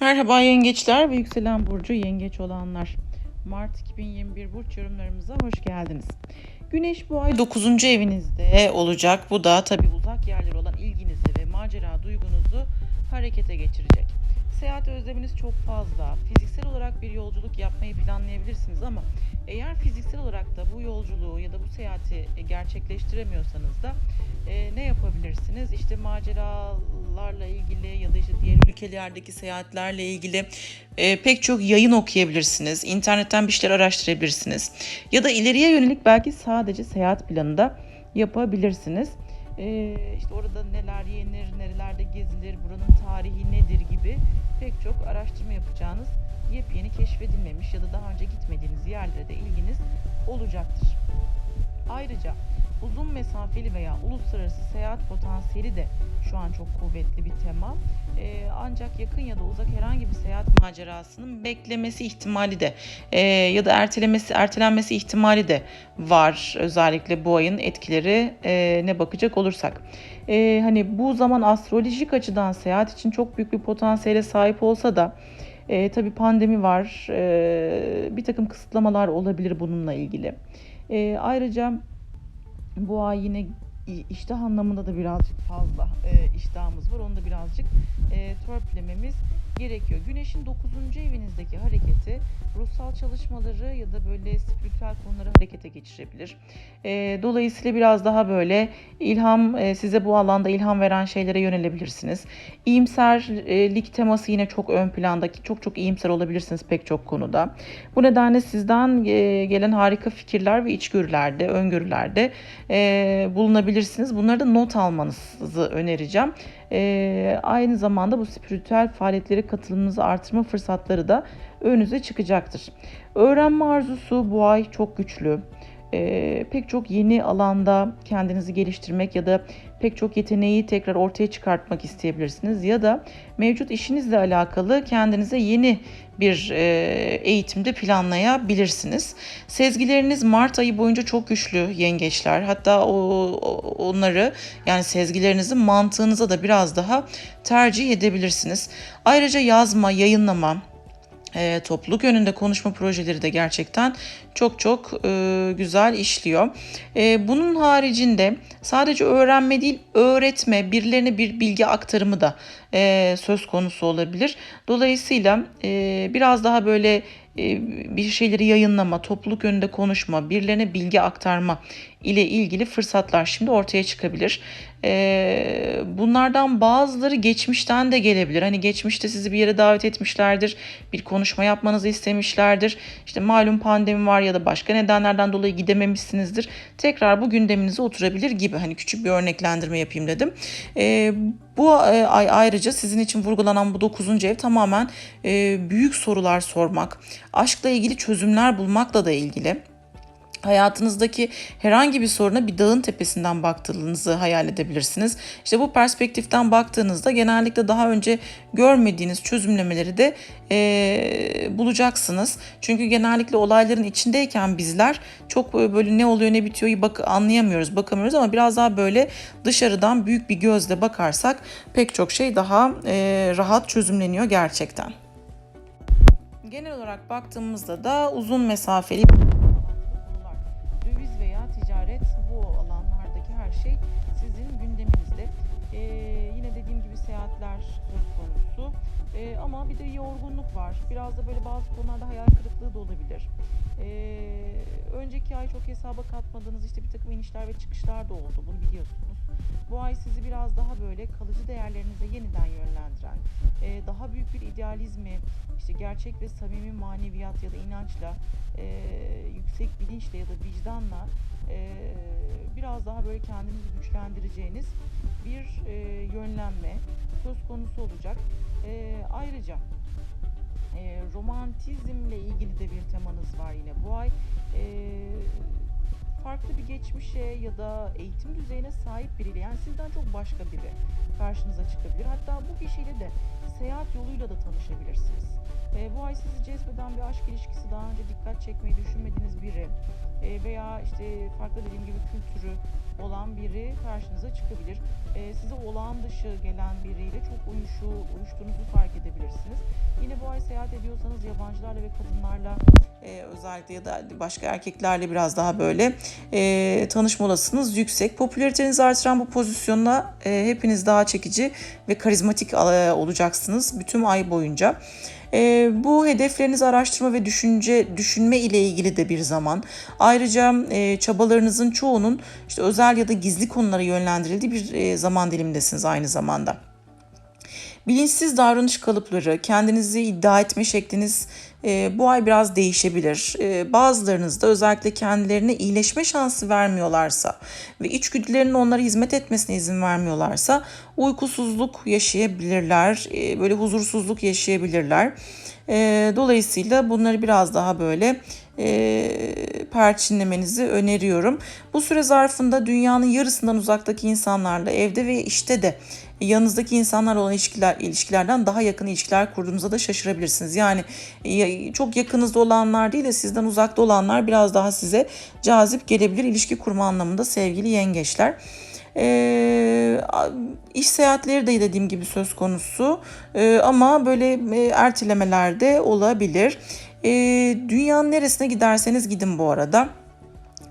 Merhaba yengeçler ve yükselen burcu yengeç olanlar. Mart 2021 burç yorumlarımıza hoş geldiniz. Güneş bu ay 9. evinizde olacak. Bu da tabi uzak yerler olan ilginizi ve macera duygunuzu harekete geçirecek. Seyahat özleminiz çok fazla. Fiziksel olarak bir yolculuk yapmayı planlayabilirsiniz ama eğer fiziksel olarak da bu yolculuğu ya da bu seyahati gerçekleştiremiyorsanız da e, ne yapabilirsiniz? İşte maceralarla ilgili ya da işte diğer ülkelerdeki seyahatlerle ilgili e, pek çok yayın okuyabilirsiniz. İnternetten bir şeyler araştırabilirsiniz. Ya da ileriye yönelik belki sadece seyahat planı da yapabilirsiniz. E, işte orada neler yenir, nerelerde gezilir, buranın tarihi nedir gibi pek çok araştırma yapacağınız yepyeni keşfedilmemiş ya da daha önce gitmediğiniz yerlere de ilginiz olacaktır. Ayrıca uzun mesafeli veya uluslararası seyahat potansiyeli de şu an çok kuvvetli bir tema. Ee, ancak yakın ya da uzak herhangi bir seyahat macerasının beklemesi ihtimali de e, ya da ertelemesi ertelenmesi ihtimali de var. Özellikle bu ayın etkileri e, ne bakacak olursak. E, hani bu zaman astrolojik açıdan seyahat için çok büyük bir potansiyele sahip olsa da e, tabii pandemi var, e, bir takım kısıtlamalar olabilir bununla ilgili. E, ayrıca bu ay yine iştah anlamında da birazcık fazla e, iştahımız var. Onu da birazcık e, törpülememiz gerekiyor. Güneşin 9. evinizdeki hareketi ruhsal çalışmaları ya da böyle spiritüel konuları harekete geçirebilir. E, dolayısıyla biraz daha böyle ilham e, size bu alanda ilham veren şeylere yönelebilirsiniz. İyimserlik teması yine çok ön plandaki çok çok iyimser olabilirsiniz pek çok konuda. Bu nedenle sizden e, gelen harika fikirler ve içgörülerde, öngörülerde e, bulunabilirsiniz. Bunları da not almanızı önereceğim. E, aynı zamanda bu spiritüel faaliyetlere katılımınızı artırma fırsatları da önünüze çıkacaktır. Öğrenme arzusu bu ay çok güçlü. E, pek çok yeni alanda kendinizi geliştirmek ya da pek çok yeteneği tekrar ortaya çıkartmak isteyebilirsiniz ya da mevcut işinizle alakalı kendinize yeni bir e, eğitimde planlayabilirsiniz. Sezgileriniz Mart ayı boyunca çok güçlü yengeçler. Hatta o, onları yani sezgilerinizi mantığınıza da biraz daha tercih edebilirsiniz. Ayrıca yazma, yayınlama, e, topluluk yönünde konuşma projeleri de gerçekten çok çok e, güzel işliyor. E, bunun haricinde sadece öğrenme değil öğretme, birilerine bir bilgi aktarımı da e, söz konusu olabilir. Dolayısıyla e, biraz daha böyle e, bir şeyleri yayınlama, topluluk önünde konuşma, birilerine bilgi aktarma ile ilgili fırsatlar şimdi ortaya çıkabilir. E, bunlardan bazıları geçmişten de gelebilir. Hani geçmişte sizi bir yere davet etmişlerdir, bir konuşma yapmanızı istemişlerdir. İşte malum pandemi var ya da başka nedenlerden dolayı gidememişsinizdir. Tekrar bu gündeminize oturabilir gibi. Hani küçük bir örneklendirme yapayım dedim. E, bu ay ayrıca sizin için vurgulanan bu 9. ev tamamen büyük sorular sormak, aşkla ilgili çözümler bulmakla da ilgili hayatınızdaki herhangi bir soruna bir dağın tepesinden baktığınızı hayal edebilirsiniz. İşte bu perspektiften baktığınızda genellikle daha önce görmediğiniz çözümlemeleri de e, bulacaksınız. Çünkü genellikle olayların içindeyken bizler çok böyle ne oluyor ne bitiyor bak anlayamıyoruz, bakamıyoruz ama biraz daha böyle dışarıdan büyük bir gözle bakarsak pek çok şey daha e, rahat çözümleniyor gerçekten. Genel olarak baktığımızda da uzun mesafeli Ee, ama bir de yorgunluk var. Biraz da böyle bazı konularda hayal kırıklığı da olabilir. Ee, önceki ay çok hesaba katmadığınız işte bir takım inişler ve çıkışlar da oldu. Bunu biliyorsunuz. Bu ay sizi biraz daha böyle kalıcı değerlerinize yeniden yönlendiren, e, daha büyük bir idealizmi, işte gerçek ve samimi maneviyat ya da inançla, e, yüksek bilinçle ya da vicdanla e, biraz daha böyle kendinizi güçlendireceğiniz bir e, yönlenme söz konusu olacak. E, ayrıca e, romantizmle ilgili de bir temanız var yine bu ay. E, farklı bir geçmişe ya da eğitim düzeyine sahip biriyle yani sizden çok başka biri karşınıza çıkabilir. Hatta bu kişiyle de seyahat yoluyla da tanışabilirsiniz. E, bu ay sizi cezbeden bir aşk ilişkisi daha önce dikkat çekmeyi düşünmediğiniz biri e, veya işte farklı dediğim gibi kültürü olan biri karşınıza çıkabilir. E, size olağan dışı gelen biriyle çok uyuşu, uyuştuğunuzu fark edebilirsiniz. seyahat ediyorsanız yabancılarla ve kadınlarla e, özellikle ya da başka erkeklerle biraz daha böyle e, tanışma olasılığınız yüksek. Popülaritenizi artıran bu pozisyonda e, hepiniz daha çekici ve karizmatik e, olacaksınız bütün ay boyunca. E, bu hedeflerinizi araştırma ve düşünce düşünme ile ilgili de bir zaman. Ayrıca e, çabalarınızın çoğunun işte özel ya da gizli konulara yönlendirildiği bir e, zaman dilimindesiniz aynı zamanda. Bilinçsiz davranış kalıpları, kendinizi iddia etme şekliniz e, bu ay biraz değişebilir. E, bazılarınız da özellikle kendilerine iyileşme şansı vermiyorlarsa ve içgüdülerinin onlara hizmet etmesine izin vermiyorlarsa uykusuzluk yaşayabilirler, e, böyle huzursuzluk yaşayabilirler. E, dolayısıyla bunları biraz daha böyle e, perçinlemenizi öneriyorum. Bu süre zarfında dünyanın yarısından uzaktaki insanlarla evde ve işte de yanınızdaki insanlarla olan ilişkiler ilişkilerden daha yakın ilişkiler kurduğunuza da şaşırabilirsiniz. Yani çok yakınızda olanlar değil de sizden uzakta olanlar biraz daha size cazip gelebilir ilişki kurma anlamında sevgili yengeçler. E, iş seyahatleri de dediğim gibi söz konusu e, ama böyle e, ertelemeler de olabilir. E, dünyanın neresine giderseniz gidin bu arada.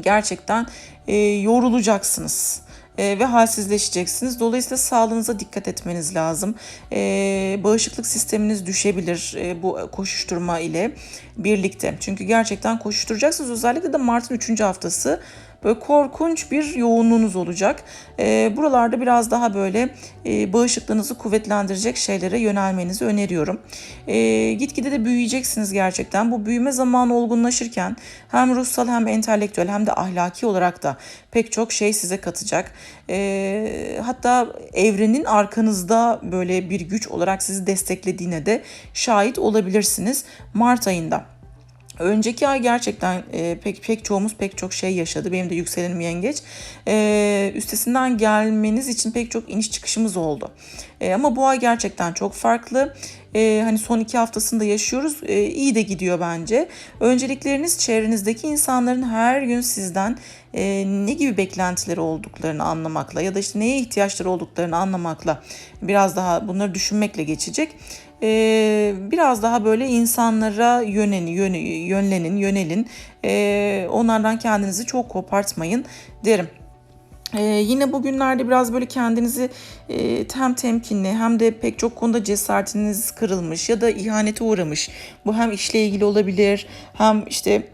Gerçekten e, yorulacaksınız e, ve halsizleşeceksiniz. Dolayısıyla sağlığınıza dikkat etmeniz lazım. E, bağışıklık sisteminiz düşebilir e, bu koşuşturma ile birlikte. Çünkü gerçekten koşuşturacaksınız. Özellikle de Mart'ın 3. haftası böyle korkunç bir yoğunluğunuz olacak. E, buralarda biraz daha böyle e, bağışıklığınızı kuvvetlendirecek şeylere yönelmenizi öneriyorum. E, gitgide de büyüyeceksiniz gerçekten. Bu büyüme zamanı olgunlaşırken hem ruhsal hem entelektüel hem de ahlaki olarak da pek çok şey size katacak. E, hatta evrenin arkanızda böyle bir güç olarak sizi desteklediğine de şahit olabilirsiniz Mart ayında. Önceki ay gerçekten e, pek pek çoğumuz pek çok şey yaşadı. Benim de yükselenim yengeç. E, üstesinden gelmeniz için pek çok iniş çıkışımız oldu. E, ama bu ay gerçekten çok farklı. E, hani son iki haftasında yaşıyoruz. E, iyi de gidiyor bence. Öncelikleriniz çevrenizdeki insanların her gün sizden e, ne gibi beklentileri olduklarını anlamakla ya da işte neye ihtiyaçları olduklarını anlamakla biraz daha bunları düşünmekle geçecek e, biraz daha böyle insanlara yönenin, yön, yönlenin, yönelin. E, onlardan kendinizi çok kopartmayın derim. Ee, yine bugünlerde biraz böyle kendinizi e, hem temkinli hem de pek çok konuda cesaretiniz kırılmış ya da ihanete uğramış. Bu hem işle ilgili olabilir hem işte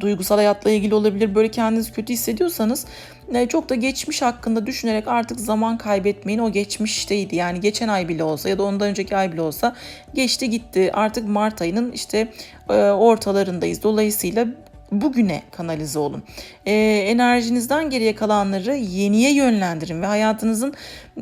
duygusal hayatla ilgili olabilir. Böyle kendinizi kötü hissediyorsanız çok da geçmiş hakkında düşünerek artık zaman kaybetmeyin. O geçmişteydi. Yani geçen ay bile olsa ya da ondan önceki ay bile olsa geçti gitti. Artık Mart ayının işte e, ortalarındayız. Dolayısıyla bugüne kanalize olun. E, enerjinizden geriye kalanları yeniye yönlendirin ve hayatınızın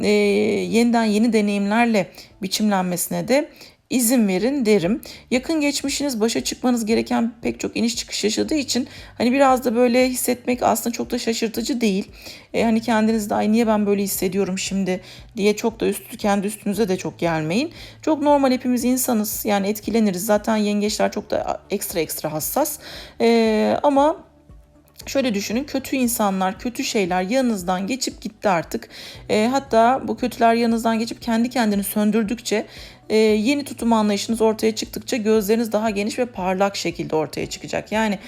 e, yeniden yeni deneyimlerle biçimlenmesine de izin verin derim. Yakın geçmişiniz başa çıkmanız gereken pek çok iniş çıkış yaşadığı için hani biraz da böyle hissetmek aslında çok da şaşırtıcı değil. E, hani kendinizde ay niye ben böyle hissediyorum şimdi diye çok da üstü kendi üstünüze de çok gelmeyin. Çok normal hepimiz insanız yani etkileniriz. Zaten yengeçler çok da ekstra ekstra hassas. E, ama Şöyle düşünün kötü insanlar, kötü şeyler yanınızdan geçip gitti artık. E, hatta bu kötüler yanınızdan geçip kendi kendini söndürdükçe e, yeni tutum anlayışınız ortaya çıktıkça gözleriniz daha geniş ve parlak şekilde ortaya çıkacak. Yani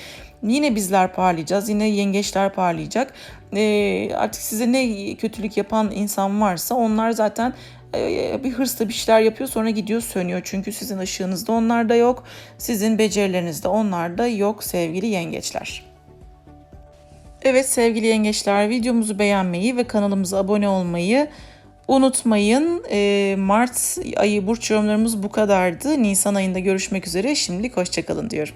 yine bizler parlayacağız, yine yengeçler parlayacak. E, artık size ne kötülük yapan insan varsa onlar zaten e, bir hırsla bir şeyler yapıyor sonra gidiyor sönüyor. Çünkü sizin ışığınızda onlarda yok, sizin becerilerinizde onlarda yok sevgili yengeçler. Evet sevgili yengeçler videomuzu beğenmeyi ve kanalımıza abone olmayı unutmayın. Ee, Mart ayı burç yorumlarımız bu kadardı. Nisan ayında görüşmek üzere. Şimdilik hoşçakalın diyorum.